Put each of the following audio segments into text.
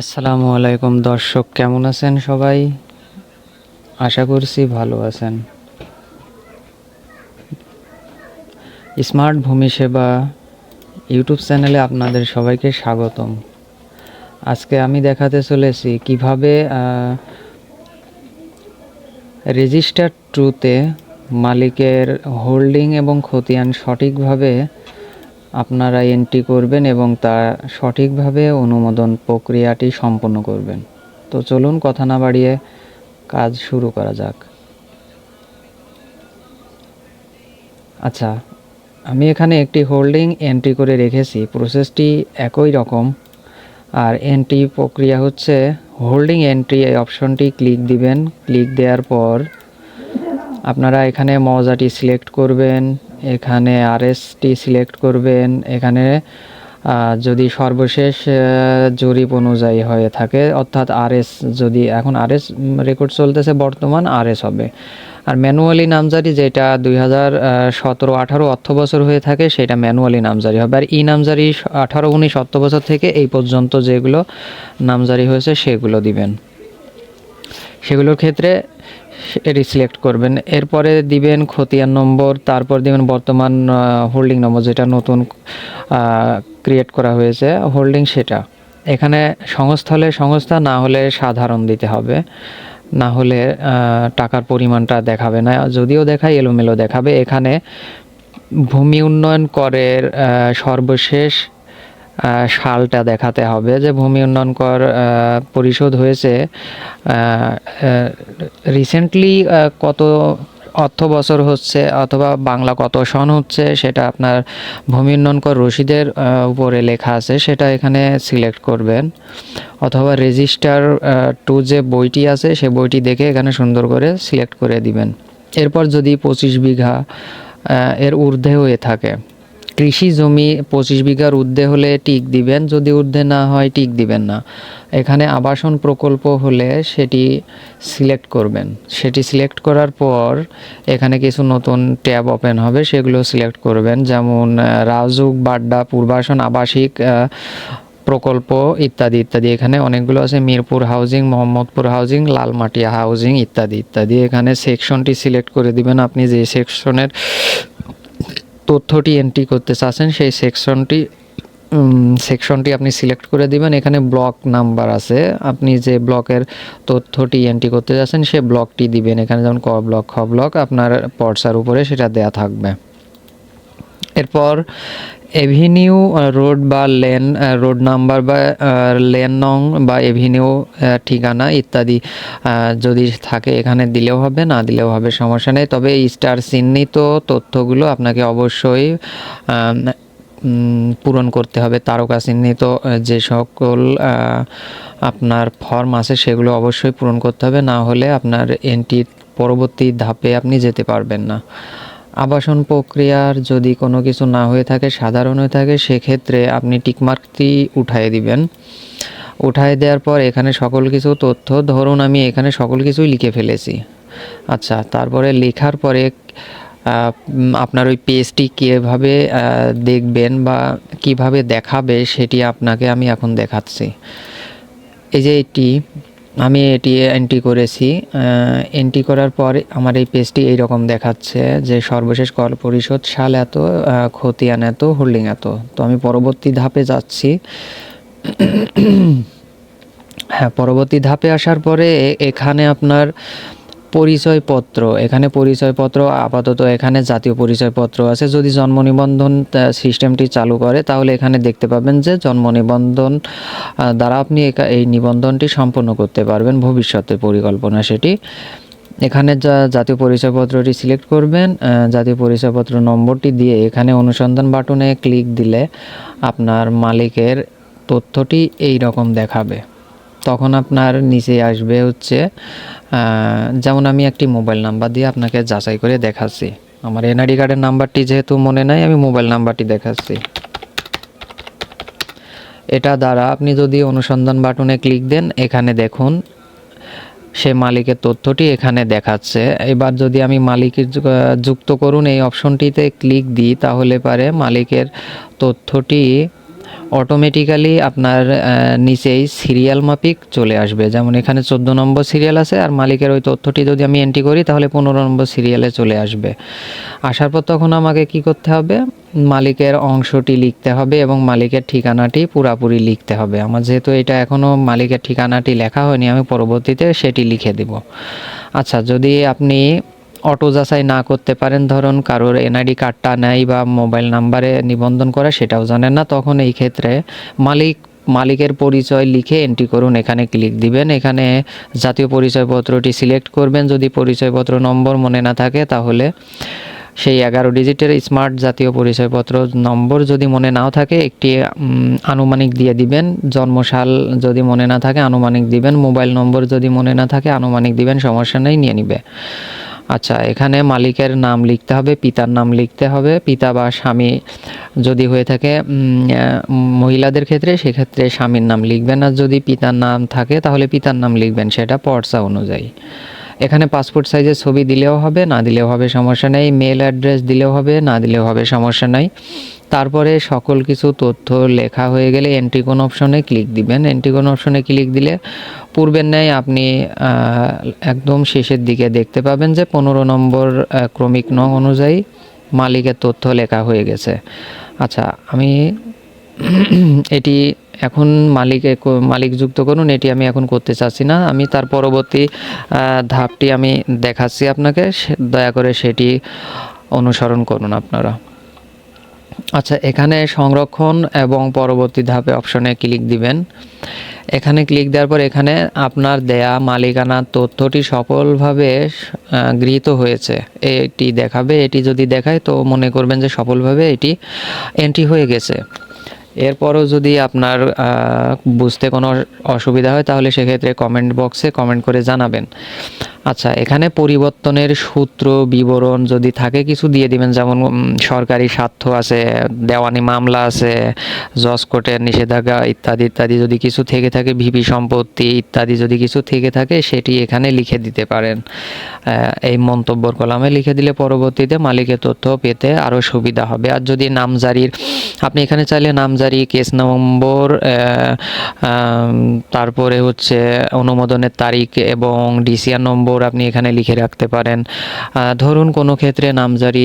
আসসালামু আলাইকুম দর্শক, কেমন আছেন সবাই? আশা করছি ভালো আছেন। স্মার্ট ভূমি সেবা ইউটিউব চ্যানেলে আপনাদের সবাইকে স্বাগতম। আজকে আমি দেখাতে চলেছি কীভাবে রেজিস্টার ট্রুতে মালিকের হোল্ডিং এবং খতিয়ান সঠিকভাবে আপনারা এন্ট্রি করবেন এবং তা সঠিকভাবে অনুমোদন প্রক্রিয়াটি সম্পন্ন করবেন। তো চলুন কথা না বাড়িয়ে কাজ শুরু করা যাক। আচ্ছা আমি এখানে একটি হোল্ডিং এন্ট্রি করে রেখেছি। প্রসেসটি একই রকম। আর এন্ট্রি প্রক্রিয়া হচ্ছে হোল্ডিং এন্ট্রি এই অপশনটি ক্লিক দিবেন। ক্লিক দেওয়ার পর আপনারা এখানে মজাটি সিলেক্ট করবেন। এখানে আরএসটি সিলেক্ট করবেন। এখানে যদি সর্বশেষ জরিপ অনুযায়ী হয়ে থাকে, অর্থাৎ আরএস যদি, এখন আরএস রেকর্ড চলতেছে, বর্তমান আরএস হবে। আর ম্যানুয়ালি নামজারি যেটা দুই হাজার সতেরো আঠারো অর্থ বছর হয়ে থাকে, সেটা ম্যানুয়ালি নামজারি হবে। আর ই নামজারি আঠারো উনিশ অর্থ বছর থেকে এই পর্যন্ত যেগুলো নামজারি হয়েছে, সেগুলো দিবেন। সেগুলোর ক্ষেত্রে এটি সিলেক্ট করবেন। এরপরে দিবেন খতিয়ান নম্বর, তারপর দিবেন বর্তমান হোল্ডিং নম্বর যেটা নতুন ক্রিয়েট করা হয়েছে হোল্ডিং সেটা। এখানে সংস্থলে সংস্থা, না হলে সাধারণ দিতে হবে। না হলে টাকার পরিমাণটা দেখাবে না। যদিও দেখায়, এলোমেলো দেখাবে। এখানে ভূমি উন্নয়ন করের সর্বশেষ সালটা দেখাতে হবে যে ভূমি উন্নয়ন কর পরিশোধ হয়েছে। রিসেন্টলি কত অর্থ বছর হচ্ছে অথবা বাংলা কত সন হচ্ছে সেটা আপনার ভূমি উন্নয়ন কর রসিদের আহ, উপরে লেখা আছে সেটা এখানে সিলেক্ট করবেন। অথবা রেজিস্টার টু যে বইটি আছে সে বইটি দেখে এখানে সুন্দর করে সিলেক্ট করে দিবেন। এরপর যদি পঁচিশ বিঘা এর ঊর্ধ্বে হয়ে থাকে কৃষি জমি পঁচিশ বিঘার ঊর্ধ্বে হলে টিক দিবেন, যদি ঊর্ধ্বে না হয় টিক দিবেন না। এখানে আবাসন প্রকল্প হলে সেটি সিলেক্ট করবেন। সেটি সিলেক্ট করার পর এখানে কিছু নতুন ট্যাব ওপেন হবে, সেগুলো সিলেক্ট করবেন। যেমন রাজুক, বাড্ডা, পূর্বাসন, আবাসিক প্রকল্প ইত্যাদি ইত্যাদি। এখানে অনেকগুলো আছে, Mirpur housing, Mohammadpur housing, Lalmatia housing ইত্যাদি ইত্যাদি। এখানে সেকশনটি সিলেক্ট করে দিবেন। আপনি যে সেকশনের তথ্যটি এন্ট্রি করতে চাচ্ছেন, সেই সেকশনটি সেকশনটি আপনি সিলেক্ট করে দিবেন। এখানে ব্লক নাম্বার আছে। আপনি যে ব্লকের তথ্যটি এন্ট্রি করতে যাচ্ছেন, সে ব্লকটি দিবেন। এখানে যেমন ক ব্লক খ ব্লক আপনার পর্সার উপরে সেটা দেয়া থাকবে। এরপর এভিনিউ রোড বা লেন রোড নাম্বার বা লেন নং বা এভিনিউ ঠিকানা ইত্যাদি যদি থাকে এখানে দিলেও হবে, না দিলেও হবে সমস্যা নেই। তবে স্টার চিহ্নিত তথ্যগুলো আপনাকে অবশ্যই পূরণ করতে হবে। তারকা চিহ্নিত যে সকল আপনার ফর্ম আছে সেগুলো অবশ্যই পূরণ করতে হবে। না হলে আপনার এন্ট্রির পরবর্তী ধাপে আপনি যেতে পারবেন না। আবাসন প্রক্রিয়ার যদি কোনো কিছু না হয়ে থাকে, সাধারণ হয়ে থাকে, সেক্ষেত্রে আপনি টিকমার্কটি উঠায় দিবেন। উঠায় দেওয়ার পর এখানে সকল কিছু তথ্য, ধরুন আমি এখানে সকল কিছুই লিখে ফেলেছি। আচ্ছা তারপরে লেখার পরে আপনার ওই পেজটি কীভাবে দেখবেন বা কীভাবে দেখাবে সেটি আপনাকে আমি এখন দেখাচ্ছি। এই যে এটি আমি এটি এন্ট্রি করেছি এন্ট্রি করার পর আমার এই পেজটি এইরকম দেখাচ্ছে যে সর্বশেষ কর পরিশোধ সাল এত খতিয়ান এত হোল্ডিং এত। তো আমি পরবর্তী ধাপে যাচ্ছি। হ্যাঁ পরবর্তী ধাপে আসার পরে এখানে আপনার পরিচয়পত্র। এখানে পরিচয়পত্র, আপাতত এখানে জাতীয় পরিচয়পত্র আছে। যদি জন্ম নিবন্ধন সিস্টেমটি চালু করে, তাহলে এখানে দেখতে পাবেন যে জন্ম নিবন্ধন দ্বারা আপনি এই নিবন্ধনটি সম্পন্ন করতে পারবেন ভবিষ্যতে পরিকল্পনা সেটি। এখানে যা জাতীয় পরিচয়পত্রটি সিলেক্ট করবেন জাতীয় পরিচয়পত্র নম্বরটি দিয়ে এখানে অনুসন্ধান বাটনে ক্লিক দিলে আপনার মালিকের তথ্যটি এই রকম দেখাবে। তখন আপনার নিচে আসবে হচ্ছে যেমন আমি একটি মোবাইল নাম্বার দিয়ে আপনাকে যাচাই করে দেখাচ্ছি। আমার এনআইডি কার্ডের নাম্বারটি যেহেতু মনে নাই, আমি মোবাইল নাম্বারটি দেখাচ্ছি। এটা দ্বারা আপনি যদি অনুসন্ধান বাটনে ক্লিক দেন, এখানে দেখুন, সে মালিকের তথ্যটি এখানে দেখাচ্ছে। এবার যদি আমি মালিকের যুক্ত করুন এই অপশনটিতে ক্লিক দিই, তাহলে পারে মালিকের তথ্যটি অটোমেটিক্যালি আপনার নিচেই সিরিয়াল মাপিক চলে আসবে। যেমন এখানে চোদ্দ নম্বর সিরিয়াল আছে, আর মালিকের ওই তথ্যটি যদি আমি এন্ট্রি করি, তাহলে পনেরো নম্বর সিরিয়ালে চলে আসবে। আসার পর তখন আমাকে কি করতে হবে? মালিকের অংশটি লিখতে হবে এবং মালিকের ঠিকানাটি পুরাপুরি লিখতে হবে। আমার যেহেতু এটা এখনও মালিকের ঠিকানাটি লেখা হয়নি, আমি পরবর্তীতে সেটি লিখে দিব। আচ্ছা যদি আপনি অটো যাচাই না করতে পারেন। ধরুন কারোর এনআইডি কার্ডটা নেই বা মোবাইল নাম্বারে নিবন্ধন করা সেটাও জানেন না। তখন এই ক্ষেত্রে মালিক, মালিকের পরিচয় লিখে এন্ট্রি করুন। এখানে ক্লিক দিবেন। এখানে জাতীয় পরিচয়পত্রটি সিলেক্ট করবেন। যদি পরিচয়পত্র নম্বর মনে না থাকে তাহলে সেই এগারো ডিজিটের স্মার্ট জাতীয় পরিচয়পত্র নম্বর যদি মনে নাও থাকে, একটি আনুমানিক দিয়ে দিবেন। জন্মসাল যদি মনে না থাকে, আনুমানিক দিবেন। মোবাইল নম্বর যদি মনে না থাকে, আনুমানিক দিবেন। সমস্যা নেই, নিয়ে নিবে। আচ্ছা এখানে মালিকের নাম লিখতে হবে, পিতার নাম লিখতে হবে, পিতা বা স্বামী যদি হয়ে থাকে মহিলাদের ক্ষেত্রে সেক্ষেত্রে স্বামীর নাম লিখবেন আর যদি পিতার নাম থাকে তাহলে পিতার নাম লিখবেন, সেটা পর্চা অনুযায়ী। এখানে পাসপোর্ট সাইজের ছবি দিলেও হবে, না দিলেও হবে সমস্যা নেই মেল অ্যাড্রেস দিলেও হবে, না দিলেও হবে সমস্যা নাই। তারপরে সকল কিছু তথ্য লেখা হয়ে গেলে এন্ট্রিকোন অপশনে ক্লিক দিবেন। এন্ট্রিকোন অপশনে ক্লিক দিলে পূর্বের ন্যায় আপনি একদম শেষের দিকে দেখতে পাবেন যে পনেরো নম্বর ক্রমিক নং অনুযায়ী মালিকের তথ্য লেখা হয়ে গেছে। আচ্ছা আমি এটি এখন মালিকে মালিক যুক্ত করুন, এটি আমি এখন করতে চাচ্ছি না। আমি তার পরবর্তী ধাপটি আমি দেখাচ্ছি আপনাকে দয়া করে সেটি অনুসরণ করুন আপনারা। আচ্ছা এখানে সংরক্ষণ এবং পরবর্তী ধাপে অপশনে ক্লিক দিবেন। এখানে ক্লিক দেওয়ার পর এখানে আপনার দেয়া মালিকানা তথ্যটি সফলভাবে গৃহীত হয়েছে। এটি দেখাবে, এটি যদি দেখায় তো মনে করবেন যে সফলভাবে এটি এন্ট্রি হয়ে গেছে। এরপরও যদি আপনার বুঝতে কোনো অসুবিধা হয় তাহলে সেক্ষেত্রে কমেন্ট বক্সে কমেন্ট করে জানাবেন। আচ্ছা এখানে পরিবর্তনের সূত্র, বিবরণ যদি থাকে, কিছু দিয়ে দিবেন। যেমন সরকারি স্বার্থ আছে, দেওয়ানি মামলা আছে, জজ নিষেধাজ্ঞা ইত্যাদি ইত্যাদি যদি কিছু থেকে থাকে, ভিপি সম্পত্তি ইত্যাদি যদি কিছু থেকে থাকে, সেটি এখানে লিখে দিতে পারেন। এই মন্তব্যর কলামে লিখে দিলে পরবর্তীতে মালিকের তথ্য পেতে আরও সুবিধা হবে। আর যদি নামজারির, আপনি এখানে চাইলে নামজারি, কেস নম্বর তারপরে হচ্ছে অনুমোদনের তারিখ এবং ডিসিআর নম্বর আপনি এখানে লিখে রাখতে পারেন। ধরুন কোনো ক্ষেত্রে নামজারি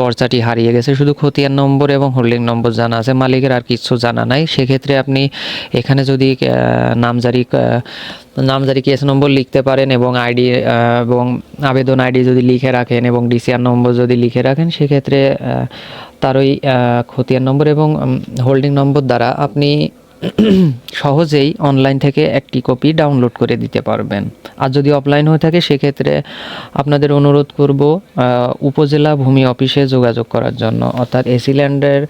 পর্চাটি হারিয়ে গেছে, শুধু খতিয়ান নম্বর এবং হোল্ডিং নম্বর জানা আছে, মালিকের আর কিছু জানা নাই। সেক্ষেত্রে আপনি এখানে যদি নামজারি নামজারি কেস নম্বর লিখতে পারেন এবং আইডি এবং আবেদন আইডি যদি লিখে রাখেন এবং ডিসিআর নম্বর যদি লিখে রাখেন, সেক্ষেত্রে তার ওই খতিয়ান নম্বর এবং হোল্ডিং নম্বর দ্বারা আপনি সহজেই অনলাইন থেকে একটি কপি ডাউনলোড করে দিতে পারবেন। আর যদি অফলাইন হয়ে থাকে, সেক্ষেত্রে আপনাদের অনুরোধ করব উপজেলা ভূমি অফিসে যোগাযোগ করার জন্য। অর্থাৎ এসিল্যান্ডের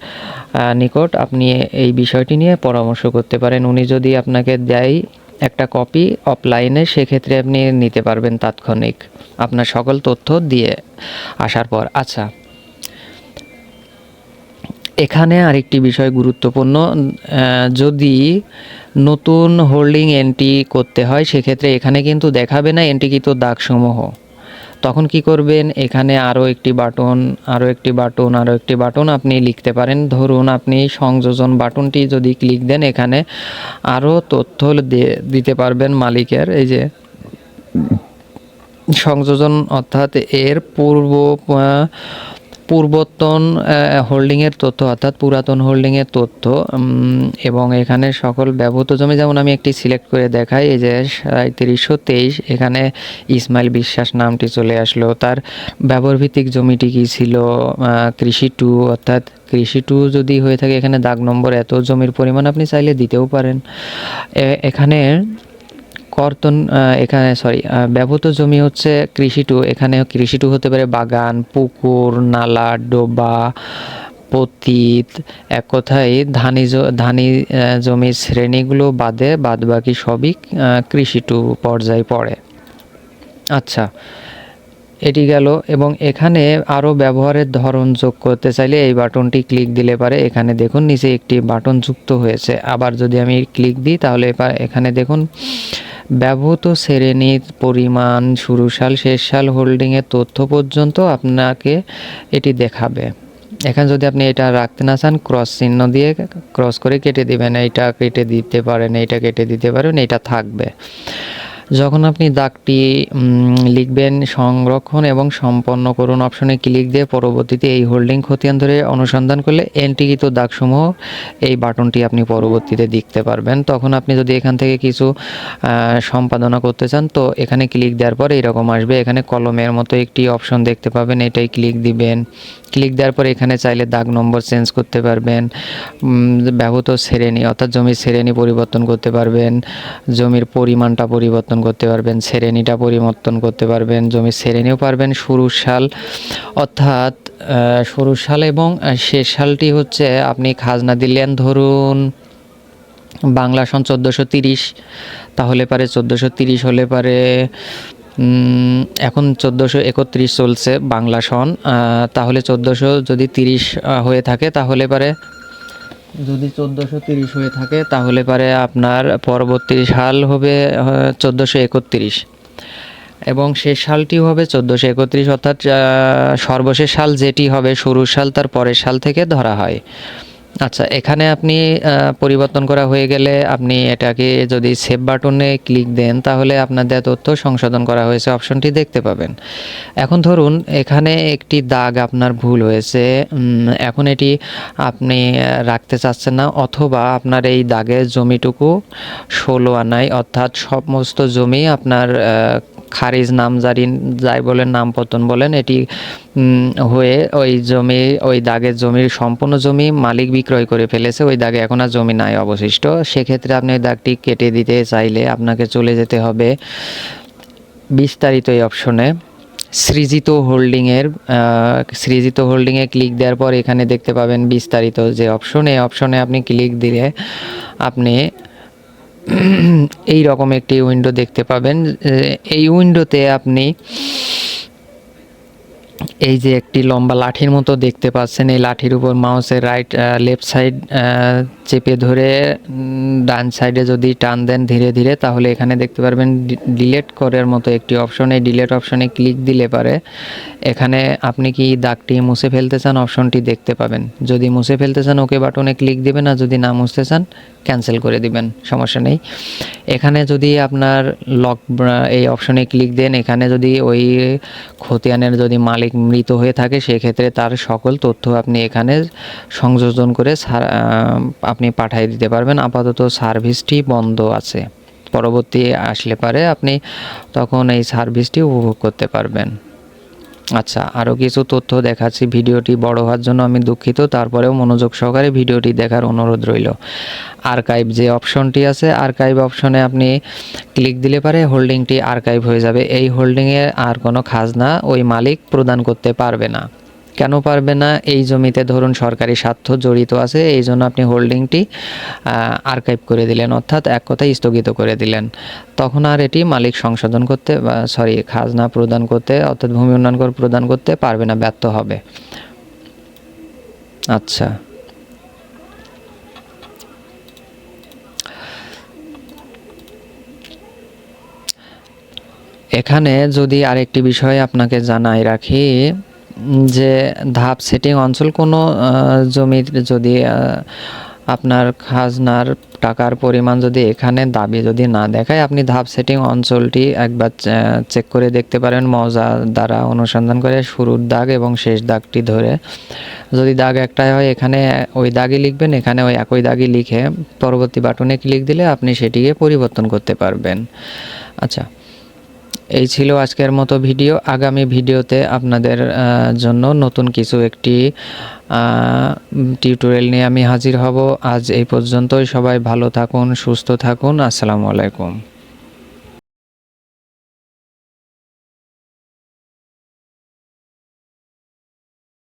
নিকট আপনি এই বিষয়টি নিয়ে পরামর্শ করতে পারেন। উনি যদি আপনাকে দেয় একটা কপি অফলাইনে সেক্ষেত্রে আপনি নিতে পারবেন তাৎক্ষণিক। আপনার সকল তথ্য দিয়ে আসার পর। আচ্ছা এখানে আরেকটি বিষয় গুরুত্বপূর্ণ যদি নতুন হোল্ডিং এন্ট্রি করতে হয়, সেক্ষেত্রে এখানে কিন্তু দেখাবে না এন্ট্রিকৃত দাগসমূহ। তখন কি করবেন? এখানে আরও একটি বাটন আরও একটি বাটন আরও একটি বাটন আপনি লিখতে পারেন। ধরুন আপনি সংযোজন বাটনটি যদি ক্লিক দেন, এখানে আরও তথ্য দিতে পারবেন মালিকের। এই যে সংযোজন অর্থাৎ এর পূর্ব পূর্বতন হোল্ডিংয়ের তথ্য অর্থাৎ পুরাতন হোল্ডিংয়ের তথ্য এবং এখানে সকল ব্যবহৃত জমি, যেমন আমি একটি সিলেক্ট করে দেখাই, এই যে সাঁত্রিশশো তেইশ, এখানে ইসমাইল বিশ্বাস নামটি চলে আসলো। তার ব্যবহার ভিত্তিক জমিটি কী ছিল? কৃষি টু, অর্থাৎ কৃষি টু যদি হয়ে থাকে, এখানে দাগ নম্বর এত জমির পরিমাণ আপনি চাইলে দিতেও পারেন। এখানে কর্তন এখানে সরি ব্যবহৃত জমি হচ্ছে কৃষি টু এখানে কৃষি টু হতে পারে বাগান, পুকুর, নালা, ডোবা, পতিত, এক কথায় ধানি ধানি জমির শ্রেণীগুলো বাদে বাদ বাকি সবই কৃষি টু পর্যায়ে পড়ে। আচ্ছা এটি গেল। এবং এখানে আরও ব্যবহারের ধরন যোগ করতে চাইলে এই বাটনটি ক্লিক দিলে পারে। এখানে দেখুন, নিচে একটি বাটন যুক্ত হয়েছে। আবার যদি আমি ক্লিক দিই, তাহলে এখানে দেখুন ব্যবহৃত শ্রেণির পরিমাণ শুরু সাল, শেষ সাল হোল্ডিংয়ের তথ্য পর্যন্ত আপনাকে এটি দেখাবে। এখানে যদি আপনি এটা রাখতে না চান, ক্রস চিহ্ন দিয়ে ক্রস করে কেটে দিবেন। এইটা কেটে দিতে পারেন, এইটা কেটে দিতে পারেন, এইটা থাকবে। যখন আপনি দাগটি লিখবেন, সংরক্ষণ এবং সম্পন্ন করুন অপশনে ক্লিক দিয়ে পরবর্তীতে এই হোল্ডিং খতিয়ান ধরে অনুসন্ধান করলে এন্ট্রিকৃত দাগসমূহ এই বাটনটি আপনি পরবর্তীতে দেখতে পারবেন। তখন আপনি যদি এখান থেকে কিছু সম্পাদনা করতে চান, তো এখানে ক্লিক দেওয়ার পর এরকম আসবে। এখানে কলমের মতো একটি অপশন দেখতে পাবেন, এটাই ক্লিক দিবেন। ক্লিক দেওয়ার পর এখানে চাইলে দাগ নম্বর চেঞ্জ করতে পারবেন। ব্যবহৃত শ্রেণি, অর্থাৎ জমির শ্রেণি পরিবর্তন করতে পারবেন। জমির পরিমাণটা পরিবর্তন করতে পারবেন, শ্রেণীটা পরিবর্তন করতে পারবেন জমির শ্রেণীও পারবেন শুরু সাল অর্থাৎ শুরু সাল এবং শেষ সালটি হচ্ছে আপনি খাজনা দিলেন ধরুন, বাংলা সন চোদ্দোশো তিরিশ, তাহলে পারে চোদ্দোশো তিরিশ হলে পারে এখন চোদ্দোশো একত্রিশ চলছে বাংলা সন তাহলে চোদ্দোশো যদি তিরিশ হয়ে থাকে তাহলে পারে যদি চোদ্দোশো তিরিশ হয়ে থাকে, তাহলে পারে আপনার পরবর্তী সাল হবে চোদ্দোশো একত্রিশ। এবং শেষ সালটি হবে চোদ্দোশো একত্রিশ, অর্থাৎ সর্বশেষ সাল যেটি হবে, শুরুর সাল, তার পরের সাল থেকে ধরা হয়। আচ্ছা এখানে আপনি পরিবর্তন করা হয়ে গেলে আপনি এটাকে যদি সেভ বাটনে ক্লিক দেন, তাহলে আপনার দেওয়া তথ্য সংশোধন করা হয়েছে অপশনটি দেখতে পাবেন। এখন ধরুন, এখানে একটি দাগ আপনার ভুল হয়েছে এখন এটি আপনি রাখতে চাচ্ছেন না, অথবা আপনার এই দাগের জমিটুকু ষোলো আনায়, অর্থাৎ সমস্ত জমি আপনার খারিজ নামজারি যাই বলেন, নামপতন বলেন, এটি হয়ে ওই জমি, ওই দাগের জমির সম্পূর্ণ জমি মালিক বিক্রয় করে ফেলেছে। ওই দাগে এখন আর জমি নাই অবশিষ্ট। সেক্ষেত্রে আপনি ওই দাগটি কেটে দিতে চাইলে আপনাকে চলে যেতে হবে বিস্তারিত এই অপশনে। সৃজিত হোল্ডিংয়ের সৃজিত হোল্ডিংয়ে ক্লিক দেওয়ার পর এখানে দেখতে পাবেন বিস্তারিত যে অপশন। এই অপশনে আপনি ক্লিক দিলে আপনি এই রকম একটি উইন্ডো দেখতে পাবেন। এই উইন্ডোতে আপনি এই যে একটি লম্বা লাঠির মতো দেখতে পাচ্ছেন, এই লাঠির উপর মাউসের রাইট লেফট সাইড চেপে ধরে ডান সাইডে যদি টান দেন ধীরে ধীরে, তাহলে এখানে দেখতে পারবেন ডিলেট করার মতো একটি অপশন এই ডিলেট অপশনে ক্লিক দিলে পারে। এখানে আপনি কি দাগটি মুছে ফেলতে চান অপশনটি দেখতে পাবেন। যদি মুছে ফেলতে চান ওকে বাটনে ক্লিক দিবেন, আর যদি না মুছতে চান ক্যান্সেল করে দিবেন, সমস্যা নেই। এখানে যদি আপনার লক এই অপশনে ক্লিক দেন, এখানে যদি ওই খতিয়ানের যদি মালিক মৃত হয়ে থাকে, সেক্ষেত্রে তার সকল তথ্য আপনি এখানে সংযোজন করে আপনি পাঠিয়ে দিতে পারবেন। আপাতত সার্ভিসটি বন্ধ আছে। পরবর্তী আসলে পারে আপনি তখন এই সার্ভিসটি উপভোগ করতে পারবেন। আচ্ছা আরও কিছু তথ্য দেখাচ্ছি। ভিডিওটি বড় হওয়ার জন্য আমি দুঃখিত, তারপরেও মনোযোগ সহকারে ভিডিওটি দেখার অনুরোধ রইল। আর্কাইভ যে অপশনটি আছে, আর্কাইভ অপশনে আপনি ক্লিক দিলে পারে হোল্ডিংটি আর্কাইভ হয়ে যাবে। এই হোল্ডিংয়ে আর কোনো খাজনা ওই মালিক প্রদান করতে পারবে না। কেন পারবে না? এই জমিতে ধরুন সরকারি স্বার্থ জড়িত আছে, এই জন্য আপনি হোল্ডিংটি আর্কাইভ করে দিলেন, অর্থাৎ এক কথায় স্থগিত করে দিলেন। তখন আর এটি মালিক সংশোধন করতে সরি খাজনা প্রদান করতে, অর্থাৎ ভূমি উন্নয়ন কর প্রদান করতে পারবে না, ব্যর্থ হবে। আচ্ছা। এখানে যদি আরেকটি বিষয় আপনাকে জানাই রাখি যে ধাপ সেটিং অঞ্চল কোনো জমির যদি আপনার খাজনার টাকার পরিমাণ যদি এখানে দাবি যদি না দেখায়, আপনি ধাপ সেটিং অঞ্চলটি একবার চেক করে দেখতে পারেন। মজা দ্বারা অনুসন্ধান করে শুরুর দাগ এবং শেষ দাগটি ধরে। যদি দাগ একটাই হয়, এখানে ওই দাগই লিখবেন, এখানে ওই একই দাগই লিখে পরবর্তী বাটনে ক্লিক দিলে আপনি সেটিকে পরিবর্তন করতে পারবেন। আচ্ছা। এই ছিল আজকের মতো ভিডিও। আগামী ভিডিওতে আপনাদের জন্য নতুন কিছু একটি টিউটোরিয়াল নিয়ে আমি হাজির হব। আজ এই পর্যন্তই। সবাই ভালো থাকুন, সুস্থ থাকুন। আসসালামু আলাইকুম।